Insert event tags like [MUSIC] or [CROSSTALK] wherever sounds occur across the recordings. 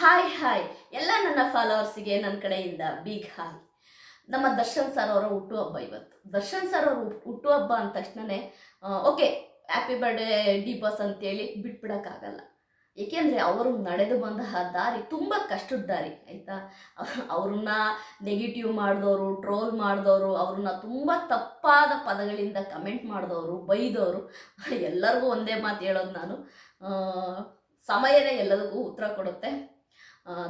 Hi hi ಎಲ್ಲ ನನ್ನ ಫಾಲೋವರ್ಸಿಗೆ ನನ್ನ ಕಡೆಯಿಂದ ಬಿಗ್ ಹಾಯ್ ನಮ್ಮ ದರ್ಶನ್ ಸರ್ ಅವರ ಹುಟ್ಟುಹಬ್ಬ ಇವತ್ತು. ದರ್ಶನ್ ಸರ್ ಅವರು ಹುಟ್ಟು- ಹುಟ್ಟುಹಬ್ಬ ಅಂದ ತಕ್ಷಣನೇ okay happy birthday D boss ಅಂತೇಳಿ ಬಿಟ್ಬಿಡೋಕ್ಕಾಗಲ್ಲ. ಏಕೆಂದರೆ ಅವರು ನಡೆದು ಬಂತಹ ದಾರಿ ತುಂಬ ಕಷ್ಟದ ದಾರಿ, ಆಯಿತಾ? ಅವ್ರನ್ನ ನೆಗೆಟಿವ್ ಮಾಡಿದವರು ಟ್ರೋಲ್ ಮಾಡಿದವರು, ಅವ್ರನ್ನ ತುಂಬ ತಪ್ಪಾದ ಪದಗಳಿಂದ ಕಮೆಂಟ್ ಮಾಡಿದವರು, ಬೈದವರು, ಎಲ್ಲರಿಗೂ ಒಂದೇ ಮಾತು ಹೇಳೋದು ನಾನು. ಸಮಯನೇ ಎಲ್ಲದಕ್ಕೂ ಉತ್ತರ ಕೊಡುತ್ತೆ.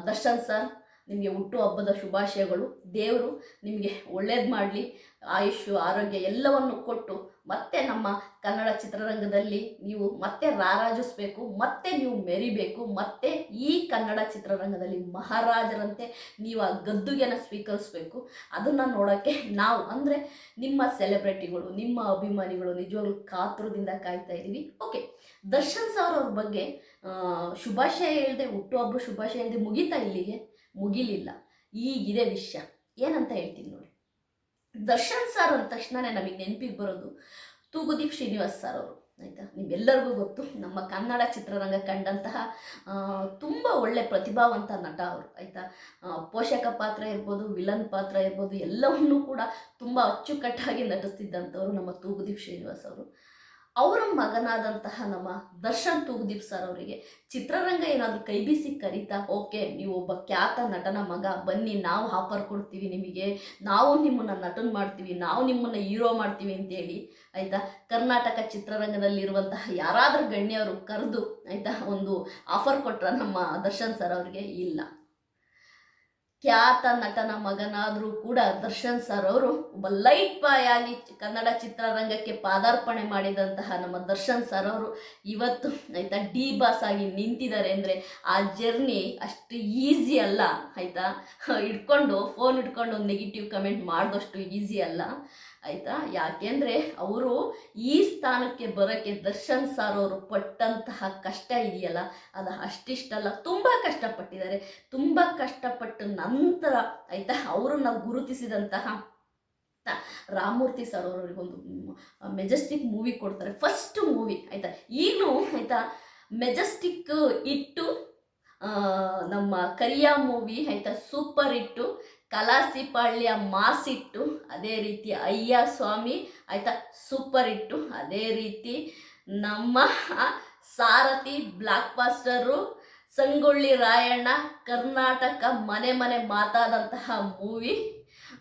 ದರ್ಶನ್ ಸರ್ ನಿಮಗೆ ಹುಟ್ಟುಹಬ್ಬದ ಶುಭಾಶಯಗಳು. ದೇವರು ನಿಮಗೆ ಒಳ್ಳೇದು ಮಾಡಲಿ. ಆಯುಷ್ಯು ಆರೋಗ್ಯ ಎಲ್ಲವನ್ನು ಕೊಟ್ಟು ಮತ್ತೆ ನಮ್ಮ ಕನ್ನಡ ಚಿತ್ರರಂಗದಲ್ಲಿ ನೀವು ಮತ್ತೆ ರಾರಾಜಿಸ್ಬೇಕು, ಮತ್ತೆ ನೀವು ಮೆರಿಬೇಕು, ಮತ್ತೆ ಈ ಕನ್ನಡ ಚಿತ್ರರಂಗದಲ್ಲಿ ಮಹಾರಾಜರಂತೆ ನೀವು ಆ ಗದ್ದುಗೆನ ಸ್ವೀಕರಿಸಬೇಕು. ಅದನ್ನು ನೋಡೋಕ್ಕೆ ನಾವು, ಅಂದರೆ ನಿಮ್ಮ ಸೆಲೆಬ್ರಿಟಿಗಳು, ನಿಮ್ಮ ಅಭಿಮಾನಿಗಳು ನಿಜವಾಗ್ಲೂ ಕಾತುರದಿಂದ ಕಾಯ್ತಾ ಇದ್ದೀವಿ ಓಕೆ ದರ್ಶನ್ ಸರ್ ಅವ್ರ ಬಗ್ಗೆ ಶುಭಾಶಯ ಹೇಳ್ದೆ, ಹುಟ್ಟುಹಬ್ಬ ಶುಭಾಶಯ ಹೇಳ್ದೆ ಮುಗಿತಾ ಇಲ್ಲಿಗೆ? ಮುಗಿಲಿಲ್ಲ. ಈಗಿದೆ ವಿಷಯ. ಏನಂತ ಹೇಳ್ತೀನಿ ನೋಡಿ. ದರ್ಶನ್ ಸರ್ ಅಂದ ತಕ್ಷಣನೇ ನಮಗೆ ನೆನಪಿಗೆ ಬರೋದು ತೂಗುದೀಪ್ ಶ್ರೀನಿವಾಸ್ ಸರ್ ಅವರು, ಆಯಿತಾ? ನಿಮ್ಮೆಲ್ಲರಿಗೂ ಗೊತ್ತು, ನಮ್ಮ ಕನ್ನಡ ಚಿತ್ರರಂಗ ಕಂಡಂತಹ ತುಂಬ ಒಳ್ಳೆ ಪ್ರತಿಭಾವಂತ ನಟ ಅವರು, ಆಯಿತಾ? ಪೋಷಕ ಪಾತ್ರ ಇರ್ಬೋದು, ವಿಲನ್ ಪಾತ್ರ ಇರ್ಬೋದು, ಎಲ್ಲವನ್ನೂ ಕೂಡ ತುಂಬ ಅಚ್ಚುಕಟ್ಟಾಗಿ ನಟಿಸ್ತಿದ್ದಂಥವ್ರು ನಮ್ಮ ತೂಗುದೀಪ್ ಶ್ರೀನಿವಾಸ್ ಅವರು. ಅವರ ಮಗನಾದಂತಹ ನಮ್ಮ ದರ್ಶನ್ ತೂಗುದೀಪ್ ಸರ್ ಅವರಿಗೆ ಚಿತ್ರರಂಗ ಏನಾದರೂ ಕೈ ಬೀಸಿ ಕರೀತಾ, ಓಕೆ, ನೀವು ಒಬ್ಬ ಖ್ಯಾತ ನಟನ ಮಗ, ಬನ್ನಿ, ನಾವು ಆಫರ್ ಕೊಡ್ತೀವಿ ನಿಮಗೆ, ನಾವು ನಿಮ್ಮನ್ನು ನಟನ್ ಮಾಡ್ತೀವಿ, ನಾವು ನಿಮ್ಮನ್ನು ಹೀರೋ ಮಾಡ್ತೀವಿ ಅಂತೇಳಿ, ಆಯಿತಾ? ಕರ್ನಾಟಕ ಚಿತ್ರರಂಗದಲ್ಲಿರುವಂತಹ ಯಾರಾದರೂ ಗಣ್ಯವರು ಕರೆದು, ಆಯಿತಾ, ಒಂದು ಆಫರ್ ಕೊಟ್ರ ನಮ್ಮ ದರ್ಶನ್ ಸರ್ ಅವರಿಗೆ ಇಲ್ಲ. ಖ್ಯಾತ ನಟನ ಮಗನಾದರೂ ಕೂಡ ದರ್ಶನ್ ಸರ್ ಅವರು ಒಬ್ಬ ಲೈಟ್ ಬಾಯ್ ಆಗಿ ಕನ್ನಡ ಚಿತ್ರರಂಗಕ್ಕೆ ಪಾದಾರ್ಪಣೆ ಮಾಡಿದಂತಹ ನಮ್ಮ ದರ್ಶನ್ ಸರ್ ಅವರು ಇವತ್ತು ಆಯಿತಾ ಡಿ ಬಾಸ್ ಆಗಿ ನಿಂತಿದ್ದಾರೆ ಅಂದರೆ ಆ ಜರ್ನಿ ಅಷ್ಟು ಈಸಿ ಅಲ್ಲ, ಆಯಿತಾ? ಇಟ್ಕೊಂಡು ಫೋನ್ ಇಟ್ಕೊಂಡು ನೆಗೆಟಿವ್ ಕಮೆಂಟ್ ಮಾಡಿದಷ್ಟು ಈಸಿ ಅಲ್ಲ. ಆಯಿತಾ? ಯಾಕೆಂದರೆ ಅವರು ಈ ಸ್ಥಾನಕ್ಕೆ ಬರೋಕ್ಕೆ ದರ್ಶನ್ ಸರ್ ಅವರು ಪಟ್ಟಂತಹ ಕಷ್ಟ ಇದೆಯಲ್ಲ, ಅದು ಅಷ್ಟಿಷ್ಟಲ್ಲ. ತುಂಬ ಕಷ್ಟಪಟ್ಟಿದ್ದಾರೆ. ತುಂಬ ಕಷ್ಟಪಟ್ಟ ನಂತರ ಆಯಿತಾ, ಅವರು ನಾವು ಗುರುತಿಸಿದಂತಹ ರಾಮಮೂರ್ತಿ ಸರ್ ಅವರಿಗೊಂದು ಮೆಜೆಸ್ಟಿಕ್ ಮೂವಿ ಕೊಡ್ತಾರೆ. ಫಸ್ಟ್ ಮೂವಿ ಆಯಿತಾ? ಈಗಲೂ ಆಯಿತಾ, ಮೆಜೆಸ್ಟಿಕ್ ಇಟ್ಟು ನಮ್ಮ ಕರಿಯಾ ಮೂವಿ ಆಯಿತಾ, ಸೂಪರ್ ಇಟ್ಟು ಕಲಾಸಿಪಾಳ್ಯ ಮಾಸಿಟ್ಟು, ಅದೇ ರೀತಿ ಅಯ್ಯ ಸ್ವಾಮಿ, ಆಯಿತಾ ಸೂಪರ್ ಇಟ್ಟು ಅದೇ ರೀತಿ ನಮ್ಮ ಸಾರಥಿ ಬ್ಲಾಕ್ ಪಾಸ್ಟರು ಸಂಗೊಳ್ಳಿ ರಾಯಣ್ಣ, ಕರ್ನಾಟಕ ಮನೆ ಮನೆ ಮಾತಾದಂತಹ ಮೂವಿ.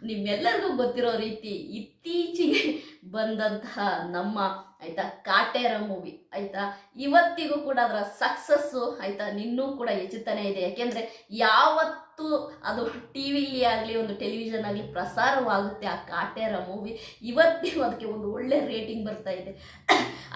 ನಿಮ್ಮೆಲ್ಲರಿಗೂ ಗೊತ್ತಿರೋ ರೀತಿ ಇತ್ತೀಚೆಗೆ ಬಂದಂತಹ ನಮ್ಮ ಆಯಿತಾ? ಕಾಟೇರ ಮೂವಿ ಆಯಿತಾ? ಇವತ್ತಿಗೂ ಕೂಡ ಅದರ ಸಕ್ಸಸ್ಸು ಆಯಿತಾ? ನಿನ್ನೂ ಕೂಡ ಹೆಚ್ಚುತ್ತಾನೆ ಇದೆ. ಯಾಕೆಂದರೆ ಯಾವತ್ತು ಅದು ಟಿ ವಿಲಿ ಆಗಲಿ, ಒಂದು ಟೆಲಿವಿಷನ್ ಆಗಲಿ ಪ್ರಸಾರವಾಗುತ್ತೆ ಆ ಕಾಟೇರ ಮೂವಿ ಇವತ್ತಿಗೂ ಅದಕ್ಕೆ ಒಂದು ಒಳ್ಳೆ ರೇಟಿಂಗ್ ಬರ್ತಾ ಇದೆ.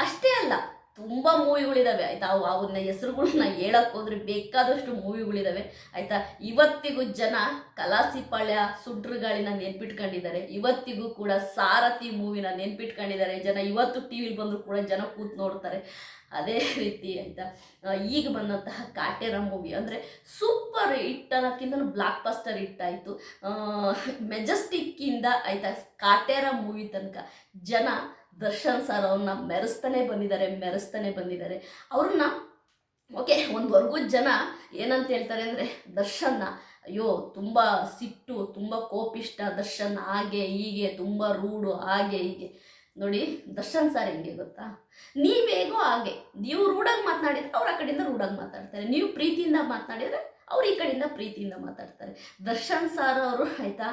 ಅಷ್ಟೇ ಅಲ್ಲ ತುಂಬ ಮೂವಿಗಳಿದಾವೆ, ಆಯಿತಾ? ಅವು ಅವನ್ನ ಹೆಸರುಗಳನ್ನ ಹೇಳಕ್ಕೆ ಹೋದ್ರೆ ಬೇಕಾದಷ್ಟು ಮೂವಿಗಳಿದಾವೆ, ಆಯಿತಾ? ಇವತ್ತಿಗೂ ಜನ ಕಲಾಸಿಪಾಳ್ಯ ಸುಡ್ರುಗಾಳಿನ ನೆನ್ಪಿಟ್ಕೊಂಡಿದ್ದಾರೆ. ಇವತ್ತಿಗೂ ಕೂಡ ಸಾರಥಿ ಮೂವಿನ ನೆನ್ಪಿಟ್ಕೊಂಡಿದ್ದಾರೆ. ಜನ ಇವತ್ತು ಟಿ ವಿಲಿ ಬಂದರೂ ಕೂಡ ಜನ ಕೂತ್ ನೋಡ್ತಾರೆ. ಅದೇ ರೀತಿ, ಆಯಿತಾ? ಈಗ ಬಂದಂತಹ ಕಾಟೇರ ಮೂವಿ ಅಂದರೆ ಸೂಪರ್ ಹಿಟ್ ಅನ್ನೋಕ್ಕಿಂತ ಬ್ಲಾಕ್ ಬಸ್ಟರ್ ಹಿಟ್ ಆಯಿತು ಮೆಜೆಸ್ಟಿಕ್ಕಿಂದ ಆಯಿತಾ? ಕಾಟೇರ ಮೂವಿ ತನಕ ಜನ ದರ್ಶನ್ ಸರ್ ಅವ್ರನ್ನ ಮೆರೆಸ್ತಾನೆ ಬಂದಿದ್ದಾರೆ ಮೆರೆಸ್ತಾನೆ ಬಂದಿದ್ದಾರೆ. ಅವ್ರನ್ನ ಓಕೆ ಒಂದು ವರ್ಗದ ಜನ ಏನಂತ ಹೇಳ್ತಾರೆ ಅಂದರೆ, ದರ್ಶನ್ನ, ಅಯ್ಯೋ, ತುಂಬ ಸಿಟ್ಟು, ತುಂಬ ಕೋಪಿಷ್ಟ ದರ್ಶನ್, ಹಾಗೆ, ಹೀಗೆ, ತುಂಬ ರೂಡು, ಹಾಗೆ, ಹೀಗೆ. ನೋಡಿ, ದರ್ಶನ್ ಸರ್ ಹೆಂಗೆ ಗೊತ್ತಾ? ನೀವೇಗೋ ಹಾಗೆ ನೀವು ರೂಢಾಗಿ ಮಾತನಾಡಿದ್ರೆ ಅವ್ರ ಆ ಕಡೆಯಿಂದ ರೂಢಾಗಿ ಮಾತಾಡ್ತಾರೆ. ನೀವು ಪ್ರೀತಿಯಿಂದ ಮಾತನಾಡಿದರೆ ಅವ್ರು ಈ ಕಡೆಯಿಂದ ಪ್ರೀತಿಯಿಂದ ಮಾತಾಡ್ತಾರೆ. ದರ್ಶನ್ ಸರ್ ಅವರು, ಆಯಿತಾ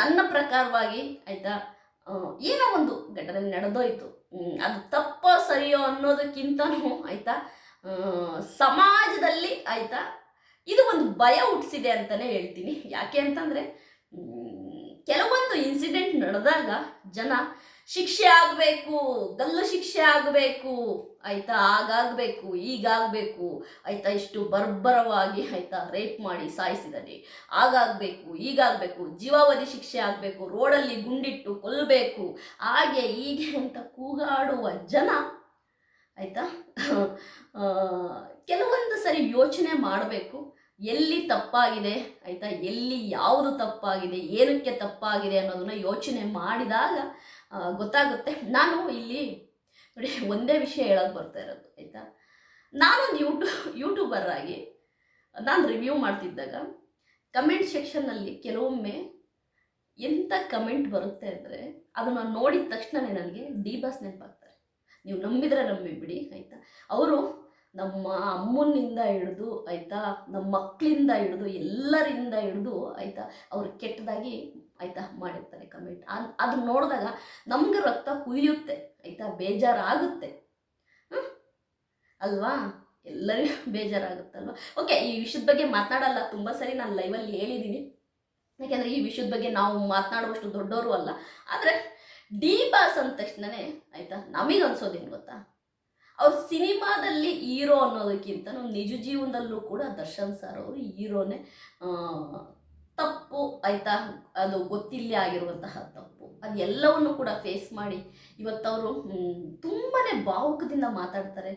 ನನ್ನ ಪ್ರಕಾರವಾಗಿ, ಆಯಿತಾ ಏನೋ ಒಂದು ಘಟನೆ ನಡೆದೋಯ್ತು. ಅದು ತಪ್ಪೋ ಸರಿಯೋ ಅನ್ನೋದಕ್ಕಿಂತನೂ ಆಯಿತಾ? ಸಮಾಜದಲ್ಲಿ ಆಯಿತಾ? ಇದು ಒಂದು ಭಯ ಹುಟ್ಟಿಸಿದೆ ಅಂತಲೇ ಹೇಳ್ತೀನಿ. ಯಾಕೆ ಅಂತಂದರೆ ಕೆಲವೊಂದು ಇನ್ಸಿಡೆಂಟ್ ನಡೆದಾಗ ಜನ ಶಿಕ್ಷೆ ಆಗಬೇಕು, ಗಲ್ಲು ಶಿಕ್ಷೆ ಆಗಬೇಕು, ಆಯ್ತಾ? ಆಗಾಗಬೇಕು ಈಗಾಗಬೇಕು, ಆಯ್ತಾ? ಇಷ್ಟು ಬರ್ಬರವಾಗಿ, ಆಯಿತಾ? ರೇಪ್ ಮಾಡಿ ಸಾಯಿಸಿದ್ದಾನೆ ಆಗಾಗಬೇಕು ಈಗಾಗಬೇಕು, ಜೀವಾವಧಿ ಶಿಕ್ಷೆ ಆಗಬೇಕು, ರೋಡಲ್ಲಿ ಗುಂಡಿಟ್ಟು ಕೊಲ್ಲಬೇಕು ಹಾಗೆ ಹೀಗೆ ಅಂತ ಕೂಗಾಡುವ ಜನ, ಆಯಿತಾ? ಕೆಲವೊಂದು ಸರಿ ಯೋಚನೆ ಮಾಡಬೇಕು. ಎಲ್ಲಿ ತಪ್ಪಾಗಿದೆ, ಆಯಿತಾ? ಎಲ್ಲಿ ಯಾವುದು ತಪ್ಪಾಗಿದೆ, ಏನಕ್ಕೆ ತಪ್ಪಾಗಿದೆ ಅನ್ನೋದನ್ನ ಯೋಚನೆ ಮಾಡಿದಾಗ ಗೊತ್ತಾಗುತ್ತೆ. ನಾನು ಇಲ್ಲಿ ನೋಡಿ, ಒಂದೇ ವಿಷಯ ಹೇಳೋಕೆ ಬರ್ತಾ ಇರೋದು, ಆಯಿತಾ? ನಾನೊಂದು ಯೂಟ್ಯೂ ಯೂಟ್ಯೂಬರ್ ಆಗಿ ನಾನು ರಿವ್ಯೂ ಮಾಡ್ತಿದ್ದಾಗ ಕಮೆಂಟ್ ಸೆಕ್ಷನ್ನಲ್ಲಿ ಕೆಲವೊಮ್ಮೆ ಎಂಥ ಕಮೆಂಟ್ ಬರುತ್ತೆ ಅಂದರೆ ಅದನ್ನು ನೋಡಿದ ತಕ್ಷಣವೇ ನನಗೆ ಡಿ ಬಾಸ್ ನೆನಪಾಗ್ತಾರೆ. ನೀವು ನಂಬಿದರೆ ನಂಬಿ ಬಿಡಿ ಆಯಿತಾ? ಅವರು ನಮ್ಮ ಅಮ್ಮನಿಂದ ಹಿಡಿದು ಆಯಿತಾ, ನಮ್ಮ ಮಕ್ಕಳಿಂದ ಹಿಡಿದು, ಎಲ್ಲರಿಂದ ಹಿಡಿದು ಆಯಿತಾ, ಅವ್ರು ಕೆಟ್ಟದಾಗಿ ಆಯಿತಾ ಮಾಡಿರ್ತಾರೆ ಕಮೆಂಟ್. ಅದನ್ನ ನೋಡಿದಾಗ ನಮ್ಗೆ ರಕ್ತ ಕುಯ್ಯುತ್ತೆ, ಆಯಿತಾ, ಬೇಜಾರಾಗುತ್ತೆ? ಅಲ್ವಾ? ಎಲ್ಲರಿಗೂ [LAUGHS] ಬೇಜಾರಾಗುತ್ತಲ್ವ? ಓಕೆ, ಈ ವಿಷಯದ ಬಗ್ಗೆ ಮಾತನಾಡಲ್ಲ, ತುಂಬ ಸರಿ ನಾನು ಲೈವಲ್ಲಿ ಹೇಳಿದ್ದೀನಿ ಯಾಕೆಂದರೆ ಈ ವಿಷಯದ ಬಗ್ಗೆ ನಾವು ಮಾತನಾಡುವಷ್ಟು ದೊಡ್ಡವರು ಅಲ್ಲ. ಆದರೆ, ಡಿ ಬಾಸ್ ಅಂದ ತಕ್ಷಣನೇ, ಆಯಿತಾ, ನಮಗೆ ಅನ್ಸೋದೇನು ಗೊತ್ತಾ? ಅವ್ರ ಸಿನಿಮಾದಲ್ಲಿ ಹೀರೋ ಅನ್ನೋದಕ್ಕಿಂತ ನಿಜ ಜೀವನದಲ್ಲೂ ಕೂಡ ದರ್ಶನ್ ಸರ್ ಅವರು ಹೀರೋನೇ ತಪ್ಪು ಆಯಿತಾ? ಅದು ಗೊತ್ತಿಲ್ಲೇ ಆಗಿರುವಂತಹ ತಪ್ಪು. ಅದೆಲ್ಲವನ್ನು ಕೂಡ ಫೇಸ್ ಮಾಡಿ ಇವತ್ತವರು ತುಂಬಾ ಭಾವುಕದಿಂದ ಮಾತಾಡ್ತಾರೆ.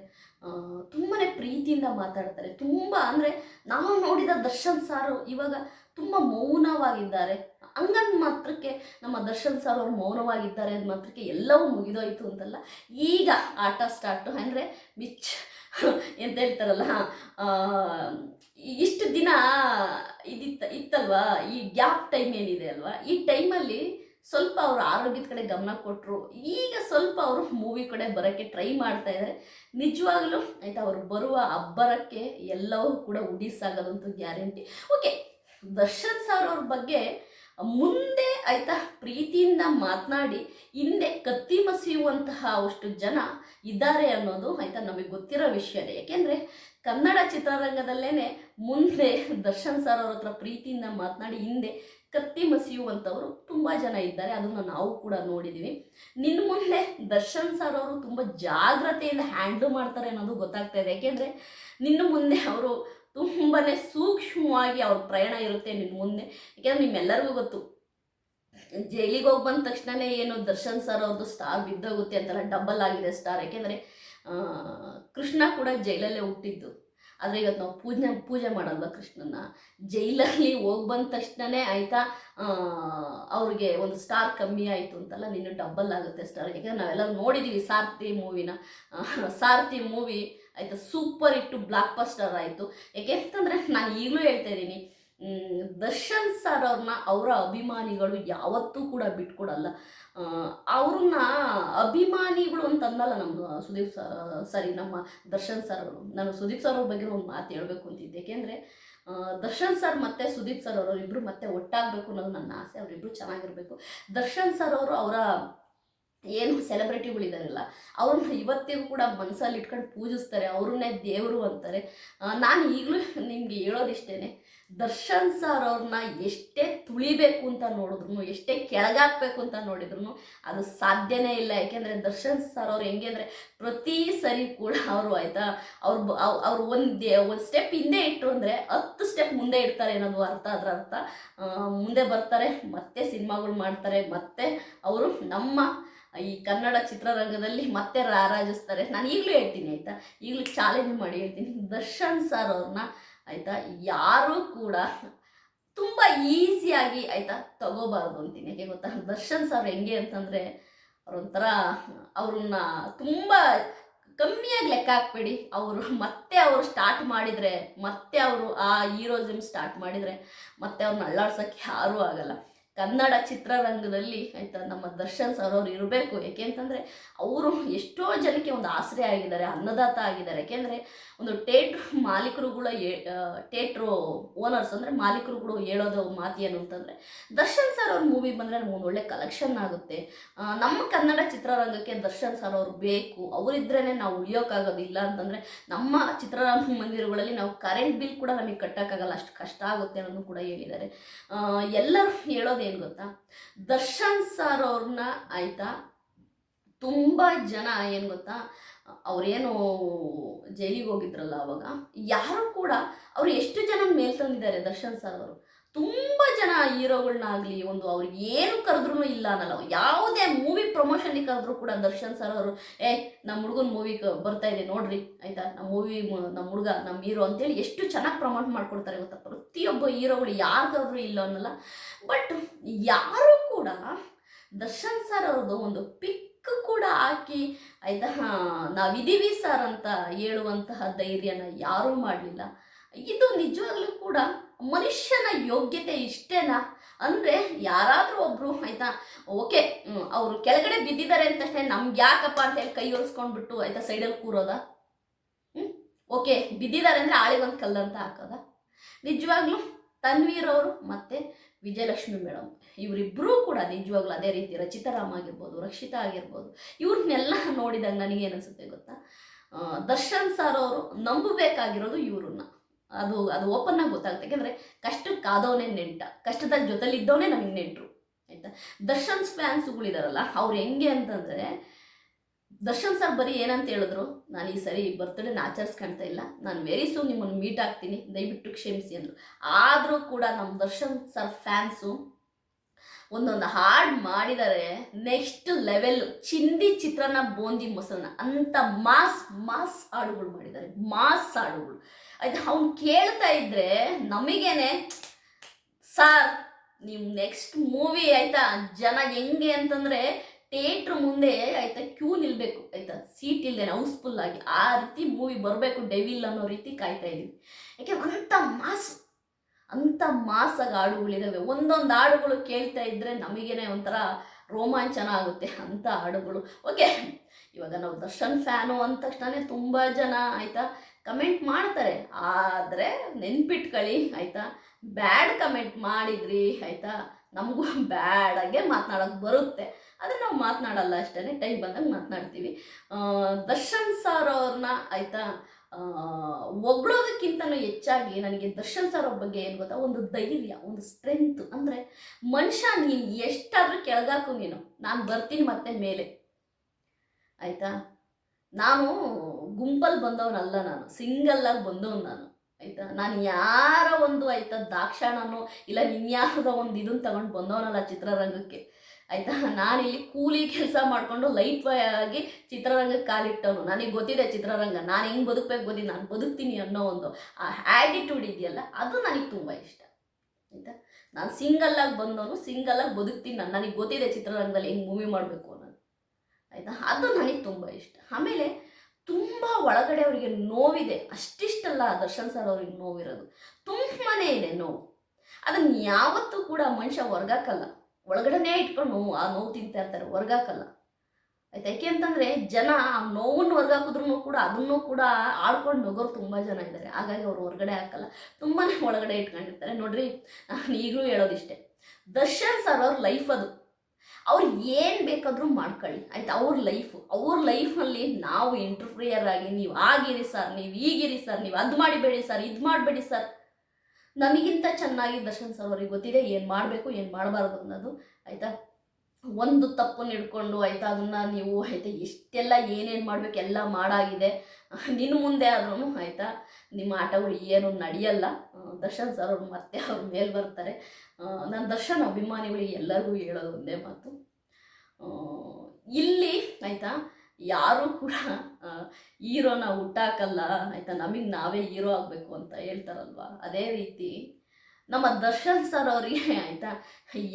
ತುಂಬಾ ಪ್ರೀತಿಯಿಂದ ಮಾತಾಡ್ತಾರೆ. ತುಂಬ ಅಂದರೆ ನಾವು ನೋಡಿದ ದರ್ಶನ್ ಸಾರು ಇವಾಗ ತುಂಬ ಮೌನವಾಗಿದ್ದಾರೆ. ಹಂಗಂದ್ ಮಾತ್ರಕ್ಕೆ ನಮ್ಮ ದರ್ಶನ್ ಸರ್ ಅವರು ಮೌನವಾಗಿದ್ದಾರೆ ಅಂದ ಮಾತ್ರಕ್ಕೆ ಎಲ್ಲವೂ ಮುಗಿದೋಯ್ತು ಅಂತಲ್ಲ. ಈಗ ಆಟ ಸ್ಟಾರ್ಟು ಅಂದರೆ ಮಿಚ್ [LAUGHS] ಎಂತ ಹೇಳ್ತಾರಲ್ಲ ಇಷ್ಟು ದಿನ ಇದಿತ್ತ, ಇತ್ತಲ್ವಾ? ಈ ಗ್ಯಾಪ್ ಟೈಮ್ ಏನಿದೆ ಅಲ್ವಾ? ಈ ಟೈಮಲ್ಲಿ ಸ್ವಲ್ಪ ಅವರು ಆರೋಗ್ಯದ ಕಡೆ ಗಮನ ಕೊಟ್ಟರು ಈಗ ಸ್ವಲ್ಪ ಅವರು ಮೂವಿ ಕಡೆ ಬರೋಕ್ಕೆ ಟ್ರೈ ಮಾಡ್ತಾ ಇದ್ದಾರೆ ನಿಜವಾಗ್ಲೂ ಆಯಿತಾ, ಅವರು ಬರುವ ಅಬ್ಬರಕ್ಕೆ ಎಲ್ಲವೂ ಕೂಡ ಉಡಿಸಾಗದಂತೂ ಗ್ಯಾರಂಟಿ ಓಕೆ ದರ್ಶನ್ ಸರ್ ಅವ್ರ ಬಗ್ಗೆ ಮುಂದೆ ಆಯ್ತಾ ಪ್ರೀತಿಯಿಂದ ಮಾತನಾಡಿ, ಹಿಂದೆ ಕತ್ತಿ ಮಸಿಯುವಂತಹ ಅಷ್ಟು ಜನ ಇದ್ದಾರೆ ಅನ್ನೋದು ಆಯ್ತಾ ನಮಗೆ ಗೊತ್ತಿರೋ ವಿಷಯನೇ. ಯಾಕೆಂದ್ರೆ ಕನ್ನಡ ಚಿತ್ರರಂಗದಲ್ಲೇನೆ ಮುಂದೆ ದರ್ಶನ್ ಸರ್ ಅವ್ರ ಹತ್ರ ಪ್ರೀತಿಯಿಂದ ಮಾತನಾಡಿ, ಹಿಂದೆ ಕತ್ತಿ ಮಸಿಯುವಂಥವರು ತುಂಬ ಜನ ಇದ್ದಾರೆ. ಅದನ್ನು ನಾವು ಕೂಡ ನೋಡಿದ್ದೀವಿ ನಿನ್ನ ಮುಂದೆ ದರ್ಶನ್ ಸರ್ ಅವರು ತುಂಬ ಜಾಗ್ರತೆಯಿಂದ ಹ್ಯಾಂಡಲ್ ಮಾಡ್ತಾರೆ ಅನ್ನೋದು ಗೊತ್ತಾಗ್ತಾ ಇದೆ. ಯಾಕೆಂದರೆ ನಿನ್ನ ಮುಂದೆ ಅವರು ತುಂಬಾ ಸೂಕ್ಷ್ಮವಾಗಿ ಅವ್ರ ಪ್ರಯಾಣ ಇರುತ್ತೆ ನಿಮ್ಮ ಮುಂದೆ. ಯಾಕೆಂದ್ರೆ ನಿಮ್ಮೆಲ್ಲರಿಗೂ ಗೊತ್ತು. ಜೈಲಿಗೆ ಹೋಗಿ ಬಂದ ತಕ್ಷಣವೇ ಏನು ದರ್ಶನ್ ಸರ್ ಅವ್ರದ್ದು ಸ್ಟಾರ್ ಬಿದ್ದೋಗುತ್ತೆ ಅಂತೆಲ್ಲ ಡಬಲ್ ಆಗಿದೆ ಸ್ಟಾರ್ ಯಾಕೆಂದರೆ ಕೃಷ್ಣ ಕೂಡ ಜೈಲಲ್ಲೇ ಹುಟ್ಟಿದ್ದು. ಆದರೆ ಇವತ್ತು ನಾವು ಪೂಜೆ ಪೂಜೆ ಮಾಡಲ್ವ ಕೃಷ್ಣನ ಜೈಲಲ್ಲಿ ಹೋಗಿ ಬಂದ ತಕ್ಷಣನೇ ಆಯಿತಾ ಅವ್ರಿಗೆ ಒಂದು ಸ್ಟಾರ್ ಕಮ್ಮಿ ಆಯಿತು ಅಂತಲ್ಲ ನೀನು ಡಬಲ್ ಆಗುತ್ತೆ ಸ್ಟಾರ್ ಯಾಕಂದ್ರೆ ನಾವೆಲ್ಲ ನೋಡಿದ್ದೀವಿ ಸಾರ್ಥಿ ಮೂವಿನ. ಸಾರ್ಥಿ ಮೂವಿ ಆಯಿತಾ? ಸೂಪರ್ ಇಟ್ಟು ಬ್ಲಾಕ್ ಬಸ್ಟರ್ ಆಯಿತು ಯಾಕೆಂತಂದರೆ ನಾನು ಈಗಲೂ ಹೇಳ್ತಾ ಇದ್ದೀನಿ ದರ್ಶನ್ ಸರ್ ಅವ್ರನ್ನ ಅವರ ಅಭಿಮಾನಿಗಳು ಯಾವತ್ತೂ ಕೂಡ ಬಿಟ್ಕೊಡಲ್ಲ. ಅವ್ರನ್ನ ಅಭಿಮಾನಿಗಳು ಅಂತ ಅನ್ನಲ್ಲ ನಮ್ಮ ಸುದೀಪ್ ಸರ್ ಸಾರಿ, ನಮ್ಮ ದರ್ಶನ್ ಸರ್ ಅವರು. ನಾನು ಸುದೀಪ್ ಸರ್ ಅವ್ರ ಬಗ್ಗೆ ಒಂದು ಮಾತು ಹೇಳಬೇಕು ಅಂತಿದ್ದೆ. ಯಾಕೆಂದರೆ ದರ್ಶನ್ ಸರ್ ಮತ್ತು ಸುದೀಪ್ ಸರ್ ಅವರು ಇಬ್ಬರು ಮತ್ತೆ ಒಟ್ಟಾಗಬೇಕು ಅನ್ನೋದು ನನ್ನ ಆಸೆ. ಅವರಿಬ್ಬರು ಚೆನ್ನಾಗಿರಬೇಕು. ದರ್ಶನ್ ಸರ್ ಅವರು ಅವರ ಏನು ಸೆಲೆಬ್ರಿಟಿಗಳಿದಾರಲ್ಲ ಅವ್ರನ್ನ ಇವತ್ತಿಗೂ ಕೂಡ ಮನಸ್ಸಲ್ಲಿ ಇಟ್ಕೊಂಡು ಪೂಜಿಸ್ತಾರೆ, ಅವ್ರನ್ನೇ ದೇವರು ಅಂತಾರೆ. ನಾನು ಈಗಲೂ ನಿಮಗೆ ಹೇಳೋದಿಷ್ಟೇ ದರ್ಶನ್ ಸರ್ ಅವ್ರನ್ನ ಎಷ್ಟೇ ತುಳಿಬೇಕು ಅಂತ ನೋಡಿದ್ರು ಎಷ್ಟೇ ಕೆಳಗಾಕ್ಬೇಕು ಅಂತ ನೋಡಿದ್ರು ಅದು ಸಾಧ್ಯನೇ ಇಲ್ಲ. ಯಾಕೆಂದರೆ ದರ್ಶನ್ ಸರ್ ಅವ್ರು ಹೆಂಗೆ ಅಂದರೆ ಪ್ರತಿ ಸರಿ ಕೂಡ ಅವರು ಆಯಿತಾ, ಅವ್ರು ಅವ್ರು ಒಂದು ಒಂದು ಸ್ಟೆಪ್ ಹಿಂದೆ ಇಟ್ಟರು ಅಂದರೆ ಹತ್ತು ಸ್ಟೆಪ್ ಮುಂದೆ ಇಡ್ತಾರೆ ಅನ್ನೋದು ಅರ್ಥ ಅದರ ಅರ್ಥ. ಮುಂದೆ ಬರ್ತಾರೆ, ಮತ್ತೆ ಸಿನಿಮಾಗಳು ಮಾಡ್ತಾರೆ, ಮತ್ತೆ ಅವರು ನಮ್ಮ ಈ ಕನ್ನಡ ಚಿತ್ರರಂಗದಲ್ಲಿ ಮತ್ತೆ ರಾರಾಜಿಸ್ತಾರೆ. ನಾನು ಈಗಲೂ ಹೇಳ್ತೀನಿ, ಆಯಿತಾ? ಈಗಲೂ ಚಾಲೆಂಜ್ ಮಾಡಿ ಹೇಳ್ತೀನಿ. ದರ್ಶನ್ ಸರ್ ಅವ್ರನ್ನ ಆಯಿತಾ, ಯಾರೂ ಕೂಡ ತುಂಬ ಈಸಿಯಾಗಿ, ಆಯಿತಾ, ತಗೋಬಾರ್ದು ಅಂತೀನಿ. ಯಾಕೆ ಗೊತ್ತಾ? ದರ್ಶನ್ ಸರ್ ಹೆಂಗೆ ಅಂತಂದರೆ, ಅವ್ರೊಂಥರ ಅವ್ರನ್ನ ತುಂಬ ಕಮ್ಮಿಯಾಗಿ ಲೆಕ್ಕ ಹಾಕ್ಬೇಡಿ. ಅವರು ಮತ್ತೆ ಅವರು ಸ್ಟಾರ್ಟ್ ಮಾಡಿದರೆ, ಮತ್ತೆ ಅವರು ಆ ಹೀರೋಸಿಮ್ ಸ್ಟಾರ್ಟ್ ಮಾಡಿದರೆ, ಮತ್ತೆ ಅವ್ರನ್ನ ಅಳ್ಳಾಡ್ಸೋಕ್ಕೆ ಯಾರೂ ಆಗಲ್ಲ. ಕನ್ನಡ ಚಿತ್ರರಂಗದಲ್ಲಿ ಆಯಿತಾ ನಮ್ಮ ದರ್ಶನ್ ಸರ್ ಅವರು ಇರಬೇಕು. ಯಾಕೆಂತಂದರೆ ಅವರು ಎಷ್ಟೋ ಜನಕ್ಕೆ ಒಂದು ಆಸರೆ ಆಗಿದ್ದಾರೆ, ಅನ್ನದಾತ ಆಗಿದ್ದಾರೆ. ಯಾಕೆಂದರೆ ಒಂದು ಟೇಟ್ರ್ ಮಾಲೀಕರುಗಳ ಟೇಟ್ರು ಓನರ್ಸ್ ಅಂದರೆ ಮಾಲೀಕರುಗಳು ಹೇಳೋದು ಮಾತು ಏನು ಅಂತಂದರೆ, ದರ್ಶನ್ ಸರ್ ಅವ್ರ ಮೂವಿ ಬಂದರೆ ಒಂದು ಒಳ್ಳೆ ಕಲೆಕ್ಷನ್ ಆಗುತ್ತೆ. ನಮ್ಮ ಕನ್ನಡ ಚಿತ್ರರಂಗಕ್ಕೆ ದರ್ಶನ್ ಸರ್ ಅವ್ರು ಬೇಕು. ಅವರಿದ್ರೇ ನಾವು ಉಳಿಯೋಕ್ಕಾಗೋದಿಲ್ಲ ಅಂತಂದರೆ ನಮ್ಮ ಚಿತ್ರರಂಗ ಮಂದಿರಗಳಲ್ಲಿ ನಾವು ಕರೆಂಟ್ ಬಿಲ್ ಕೂಡ ನಮಗೆ ಕಟ್ಟೋಕ್ಕಾಗಲ್ಲ. ಅಷ್ಟು ಕಷ್ಟ ಆಗುತ್ತೆ ಅನ್ನೋದು ಕೂಡ ಹೇಳಿದ್ದಾರೆ. ಎಲ್ಲರೂ ಎಲ್ಲರೂ ಹೇಳೋದೇನು ಗೊತ್ತಾ? ದರ್ಶನ್ ಸರ್ ಅವ್ರನ್ನ ಆಯಿತಾ? ತುಂಬ ಜನ ಏನು ಗೊತ್ತಾ? ಅವ್ರೇನು ಜೈಲಿಗೆ ಹೋಗಿದ್ರಲ್ಲ ಅವಾಗ. ಯಾರು ಕೂಡ, ಅವ್ರು ಎಷ್ಟು ಜನ ಮೇಲ್ ತಂದಿದ್ದಾರೆ ದರ್ಶನ್ ಸರ್ ಅವರು? ತುಂಬ ಜನ ಹೀರೋಗಳನ್ನಾಗಲಿ ಒಂದು ಅವ್ರಿಗೆ ಏನು ಕರೆದ್ರೂ ಇಲ್ಲ ಅನ್ನಲ್ಲ. ಯಾವುದೇ ಮೂವಿ ಪ್ರಮೋಷನ್ಗೆ ಕರೆದ್ರು ಕೂಡ ದರ್ಶನ್ ಸರ್ ಅವರು, ಏ ನಮ್ಮ ಹುಡುಗನ ಮೂವಿ ಬರ್ತಾ ಇದೆ, ನೋಡ್ರಿ, ಆಯ್ತಾ? ನಮ್ಮ ಮೂವಿ ನಮ್ಮ ಹುಡುಗ ನಮ್ಮ ಹೀರೋ ಅಂತೇಳಿ ಎಷ್ಟು ಚೆನ್ನಾಗಿ ಪ್ರಮೋಟ್ ಮಾಡ್ಕೊಡ್ತಾರೆ ಗೊತ್ತಾ? ಪ್ರತಿಯೊಬ್ಬ ಹೀರೋಗಳು ಯಾರು ಕರೆದ್ರೂ ಇಲ್ಲ ಅನ್ನಲ್ಲ. ಬಟ್ ಯಾರು ಕೂಡ ದರ್ಶನ್ ಸರ್ ಅವ್ರದ್ದು ಒಂದು ಪಿಕ್ ಕೂಡ ಹಾಕಿ, ಆಯ್ತಾ? ನಾವಿದ್ದೀವಿ ಸರ್ ಅಂತ ಹೇಳುವಂತಹ ಧೈರ್ಯನ ಯಾರೂ ಮಾಡಲಿಲ್ಲ. ಇದು ನಿಜವಾಗ್ಲೂ ಕೂಡ ಮನುಷ್ಯನ ಯೋಗ್ಯತೆ ಇಷ್ಟೇನಾ? ಅಂದರೆ ಯಾರಾದರೂ ಒಬ್ಬರು ಆಯಿತಾ, ಓಕೆ ಅವರು ಕೆಳಗಡೆ ಬಿದ್ದಿದ್ದಾರೆ ಅಂತ ಅಷ್ಟೇ ನಮ್ಗೆ ಯಾಕಪ್ಪ ಅಂತ ಹೇಳಿ ಕೈ ಒರೆಸ್ಕೊಂಡ್ಬಿಟ್ಟು ಆಯಿತಾ ಸೈಡಲ್ಲಿ ಕೂರೋದ? ಓಕೆ, ಬಿದ್ದಿದ್ದಾರೆ ಅಂದರೆ ಕಲ್ಲು ಅಂತ ಹಾಕೋದ? ನಿಜವಾಗ್ಲೂ ತನ್ವೀರ್ ಅವರು ಮತ್ತು ವಿಜಯಲಕ್ಷ್ಮಿ ಮೇಡಮ್ ಇವರಿಬ್ಬರೂ ಕೂಡ ನಿಜವಾಗ್ಲೂ ಅದೇ ರೀತಿ ರಚಿತಾರಾಮ್ ಆಗಿರ್ಬೋದು, ರಕ್ಷಿತಾ ಆಗಿರ್ಬೋದು ಇವ್ರನ್ನೆಲ್ಲ ನೋಡಿದಾಗ ನನಗೆ ಅನಿಸುತ್ತೆ ಗೊತ್ತಾ? ದರ್ಶನ್ ಸರ್ ಅವರು ನಂಬಬೇಕಾಗಿರೋದು ಇವ್ರನ್ನ. ಅದು ಅದು ಓಪನ್ ಆಗಿ ಗೊತ್ತಾಗುತ್ತೆ. ಯಾಕೆಂದರೆ ಕಷ್ಟಕ್ಕೆ ಕಾದವನೇ ನೆಂಟ ಕಷ್ಟದ ಜೊತೆಲಿದ್ದವನೇ ನಮಗೆ ನೆಂಟರು, ಆಯಿತಾ? ದರ್ಶನ್ ಫ್ಯಾನ್ಸ್ಗಳಿದಾರಲ್ಲ ಅವ್ರು ಹೆಂಗೆ ಅಂತಂದರೆ, ದರ್ಶನ್ ಸರ್ ಬರೀ ಏನಂತ ಹೇಳಿದ್ರು, ನಾನು ಈ ಸರಿ ಬರ್ತ್ಡೇನ ಆಚರಿಸ್ಕೊಳ್ತಾ ಇಲ್ಲ, ನಾನು ವೆರಿ ಸೂನ್ ನಿಮ್ಮನ್ನು ಮೀಟ್ ಆಗ್ತೀನಿ, ದಯವಿಟ್ಟು ಕ್ಷಮಿಸಿ ಅಂದರು. ಆದರೂ ಕೂಡ ನಮ್ಮ ದರ್ಶನ್ ಸರ್ ಫ್ಯಾನ್ಸು ಒಂದೊಂದು ಹಾಡ್ ಮಾಡಿದರೆ ನೆಕ್ಸ್ಟ್ ಲೆವೆಲ್ ಚಿಂದಿ ಚಿತ್ರಾನ್ನ ಬೂಂದಿ ಮೊಸರನ್ನ, ಅಂತ ಮಾಸ್ ಮಾಸ್ ಹಾಡುಗಳು ಮಾಡಿದ್ದಾರೆ, ಮಾಸ್ ಹಾಡುಗಳು. ಆಯ್ತಾ ಅವ್ನು ಕೇಳ್ತಾ ಇದ್ರೆ ನಮಗೇನೆ, ಸಾರ್ ನಿಮ್ಮ ನೆಕ್ಸ್ಟ್ ಮೂವಿ ಆಯ್ತಾ? ಜನ ಹೆಂಗೆ ಅಂತಂದ್ರೆ ಥಿಯೇಟ್ರ್ ಮುಂದೆ ಆಯ್ತಾ ಕ್ಯೂ ನಿಲ್ಬೇಕು, ಆಯ್ತಾ? ಸೀಟ್ ಇಲ್ಲದೆ ಹೌಸ್ಫುಲ್ ಆಗಿ ಆ ರೀತಿ ಮೂವಿ ಬರಬೇಕು ಡೆವಿಲ್ ಅನ್ನೋ ರೀತಿ ಕಾಯ್ತಾ ಇದೀವಿ ಯಾಕೆ ಅಂಥ ಮಾಸ್, ಅಂಥ ಮಾಸಾಗಿ ಹಾಡುಗಳಿದ್ದಾವೆ ಒಂದೊಂದು ಹಾಡುಗಳು ಕೇಳ್ತಾ ಇದ್ರೆ ನಮಗೇನೆ ಒಂಥರ ರೋಮಾಂಚನ ಆಗುತ್ತೆ ಅಂಥ ಹಾಡುಗಳು. ಓಕೆ ಇವಾಗ ನಾವು ದರ್ಶನ್ ಫ್ಯಾನು ಅಂದ ತಕ್ಷಣ ತುಂಬ ಜನ ಆಯಿತಾ ಕಮೆಂಟ್ ಮಾಡ್ತಾರೆ. ಆದರೆ ನೆನ್ಪಿಟ್ಕೊಳ್ಳಿ, ಆಯಿತಾ? ಬ್ಯಾಡ್ ಕಮೆಂಟ್ ಮಾಡಿದ್ರಿ, ಆಯಿತಾ? ನಮಗೂ ಬ್ಯಾಡಾಗೆ ಮಾತನಾಡೋಕೆ ಬರುತ್ತೆ. ಆದರೆ ನಾವು ಮಾತನಾಡಲ್ಲ ಅಷ್ಟೇ ಟೈಮ್ ಬಂದಾಗ ಮಾತನಾಡ್ತೀವಿ. ದರ್ಶನ್ ಸರ್ ಅವ್ರನ್ನ ಆಯಿತಾ? ಒಗ್ಳೋದಕ್ಕಿಂತಲೂ ಹೆಚ್ಚಾಗಿ ನನಗೆ ದರ್ಶನ್ ಸರ್ ಅವ್ರ ಬಗ್ಗೆ ಏನು ಗೊತ್ತಾ? ಒಂದು ಧೈರ್ಯ, ಒಂದು ಸ್ಟ್ರೆಂತ್ ಅಂದರೆ ಮನುಷ್ಯ, ನೀನು ಎಷ್ಟಾದರೂ ಕೆಳಗಾಕು ನೀನು. ನಾನು ಬರ್ತೀನಿ ಮತ್ತೆ ಮೇಲೆ. ಆಯಿತಾ? ನಾನು ಗುಂಪಲ್ಲಿ ಬಂದವನಲ್ಲ ನಾನು ಸಿಂಗಲ್ಲಾಗಿ ಬಂದವನು ನಾನು, ಆಯಿತಾ? ನಾನು ಯಾರ ಒಂದು, ಆಯ್ತಾ ದಾಕ್ಷಾಣನೋ ಇಲ್ಲ ಇನ್ಯಾರದ ಒಂದು ಇದನ್ನು ತಗೊಂಡು ಬಂದವನಲ್ಲ ಚಿತ್ರರಂಗಕ್ಕೆ, ಆಯಿತಾ? ನಾನಿಲ್ಲಿ ಕೂಲಿ ಕೆಲಸ ಮಾಡಿಕೊಂಡು ಲೈಟ್ ವೈ ಆಗಿ ಚಿತ್ರರಂಗಕ್ಕೆ ಕಾಲಿಟ್ಟವನು. ನನಗೆ ಗೊತ್ತಿದೆ ಚಿತ್ರರಂಗ, ನಾನು ಹೆಂಗೆ ಬದುಕಬೇಕು ಗೊತ್ತಿದೆ ನಾನು ಬದುಕ್ತೀನಿ ಅನ್ನೋ ಒಂದು, ಆ ಆ್ಯಟಿಟ್ಯೂಡ್ ಇದೆಯಲ್ಲ, ಅದು ನನಗೆ ತುಂಬ ಇಷ್ಟ, ಆಯಿತಾ? ನಾನು ಸಿಂಗಲ್ಲಾಗಿ ಬಂದವನು ಸಿಂಗಲ್ಲಾಗಿ ಬದುಕ್ತೀನಿ ನಾನು. ನನಗೆ ಗೊತ್ತಿದೆ ಚಿತ್ರರಂಗದಲ್ಲಿ ಹೆಂಗೆ ಮೂವಿ ಮಾಡಬೇಕು ಅನ್ನೋದು, ಆಯಿತಾ? ಅದು ನನಗೆ ತುಂಬ ಇಷ್ಟ. ಆಮೇಲೆ ತುಂಬ ಒಳಗಡೆ ಅವರಿಗೆ ನೋವಿದೆ. ಅಷ್ಟಿಷ್ಟಲ್ಲ ದರ್ಶನ್ ಸರ್ ಅವ್ರಿಗೆ ನೋವಿರೋದು. ತುಂಬಾ ಇದೆ ನೋವು. ಅದನ್ನು ಯಾವತ್ತೂ ಕೂಡ ಮನುಷ್ಯ ಹೊರ್ಗಾಕಲ್ಲ ಒಳಗಡೆನೇ ಇಟ್ಕೊಂಡು ನೋವು, ಆ ನೋವು ತಿಂತಾ ಇರ್ತಾರೆ ಹೊರ್ಗಾಕಲ್ಲ ಆಯ್ತಾ? ಯಾಕೆ ಅಂತಂದರೆ ಜನ ಆ ನೋವನ್ನು ಹೊರ್ಗಾಕಿದ್ರು ಕೂಡ, ಅದನ್ನು ಕೂಡ ಆಡ್ಕೊಂಡು ನಗೋರು ತುಂಬ ಜನ ಇದ್ದಾರೆ. ಹಾಗಾಗಿ ಅವ್ರು ಹೊರಗಡೆ ಹಾಕಲ್ಲ. ತುಂಬಾ ಒಳಗಡೆ ಇಟ್ಕೊಂಡಿರ್ತಾರೆ. ನೋಡ್ರಿ ಈಗಲೂ ಹೇಳೋದಿಷ್ಟೇ. ದರ್ಶನ್ ಸರ್ ಅವ್ರ ಲೈಫ್ ಅದು. ಅವ್ರು ಏನು ಬೇಕಾದರೂ ಮಾಡ್ಕೊಳ್ಳಿ. ಆಯ್ತು? ಅವ್ರ ಲೈಫು ಅವ್ರ ಲೈಫಲ್ಲಿ ನಾವು ಇಂಟರ್ಫಿಯರ್ ಆಗಿ, ನೀವು ಆಗಿರಿ ಸರ್ ನೀವು ಈಗಿರಿ ಸರ್ ನೀವು ಅದು ಮಾಡಿಬೇಡಿ ಸರ್ ಇದು ಮಾಡಬೇಡಿ ಸರ್ ನಮಗಿಂತ ಚೆನ್ನಾಗಿ ದರ್ಶನ್ ಸರ್ ಅವ್ರಿಗೆ ಗೊತ್ತಿದೆ ಏನು ಮಾಡಬೇಕು, ಏನು ಮಾಡಬಾರ್ದು ಅನ್ನೋದು. ಆಯಿತಾ? ಒಂದು ತಪ್ಪನ್ನು ಹಿಡ್ಕೊಂಡು, ಆಯಿತಾ? ಅದನ್ನು ನೀವು, ಆಯಿತಾ? ಎಷ್ಟೆಲ್ಲ ಏನೇನು ಮಾಡಬೇಕು, ಎಲ್ಲ ಮಾಡಾಗಿದೆ. ನಿನ್ನ ಮುಂದೆ ಆದ್ರೂ ಆಯಿತಾ? ನಿಮ್ಮ ಆಟಗಳು ಏನು ನಡೆಯಲ್ಲ. ದರ್ಶನ್ ಸರ್ ಅವ್ರು ಮತ್ತೆ ಅವ್ರ ಮೇಲೆ ಬರ್ತಾರೆ. ನಾನು ದರ್ಶನ್ ಅಭಿಮಾನಿಗಳಿಗೆ ಎಲ್ಲರಿಗೂ ಹೇಳೋದು ಒಂದೇ ಮಾತು. ಇಲ್ಲಿ ಆಯಿತಾ, ಯಾರೂ ಕೂಡ ಹೀರೋನ ಹುಟ್ಟಾಕಲ್ಲ, ಆಯಿತಾ, ನಮಗೆ ನಾವೇ ಹೀರೋ ಆಗಬೇಕು ಅಂತ ಹೇಳ್ತಾರಲ್ವ? ಅದೇ ರೀತಿ ನಮ್ಮ ದರ್ಶನ್ ಸರ್ ಅವರಿಗೆ, ಆಯಿತಾ?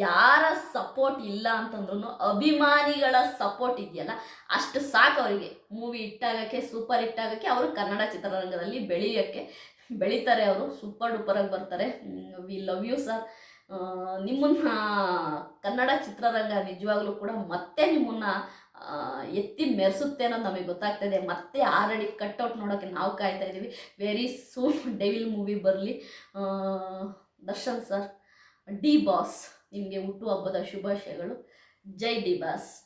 ಯಾರ ಸಪೋರ್ಟ್ ಇಲ್ಲ ಅಂತಂದ್ರೂ ಅಭಿಮಾನಿಗಳ ಸಪೋರ್ಟ್ ಇದೆಯಲ್ಲ, ಅಷ್ಟು ಸಾಕು ಅವರಿಗೆ. ಮೂವಿ ಇಟ್ಟಾಗಕ್ಕೆ ಸೂಪರ್ ಹಿಟ್ಟಾಗಕ್ಕೆ ಅವರು ಕನ್ನಡ ಚಿತ್ರರಂಗದಲ್ಲಿ ಬೆಳೆಯೋಕ್ಕೆ ಬೆಳೀತಾರೆ ಅವರು ಸೂಪರ್ ಡೂಪರಾಗಿ ಬರ್ತಾರೆ. ವಿ ಲವ್ ಯು ಸರ್ ನಿಮ್ಮನ್ನ ಕನ್ನಡ ಚಿತ್ರರಂಗ ನಿಜವಾಗ್ಲೂ ಕೂಡ ಮತ್ತೆ ನಿಮ್ಮನ್ನ ಎತ್ತಿ ಮೆರೆಸುತ್ತೆ ಅನ್ನೋದು ನಮಗೆ ಗೊತ್ತಾಗ್ತಾಯಿದೆ ಮತ್ತೆ ಆರಡಿ ಕಟ್ಔಟ್ ನೋಡೋಕ್ಕೆ ನಾವು ಕಾಯ್ತಾ ಇದ್ದೀವಿ ವೆರಿ ಸೂನ್ ಡೆವಿಲ್ ಮೂವಿ ಬರಲಿ. ದರ್ಶನ್ ಸರ್ ಡಿ ಬಾಸ್ ನಿಮಗೆ ಹುಟ್ಟುಹಬ್ಬದ ಶುಭಾಶಯಗಳು. ಜೈ ಡಿ ಬಾಸ್.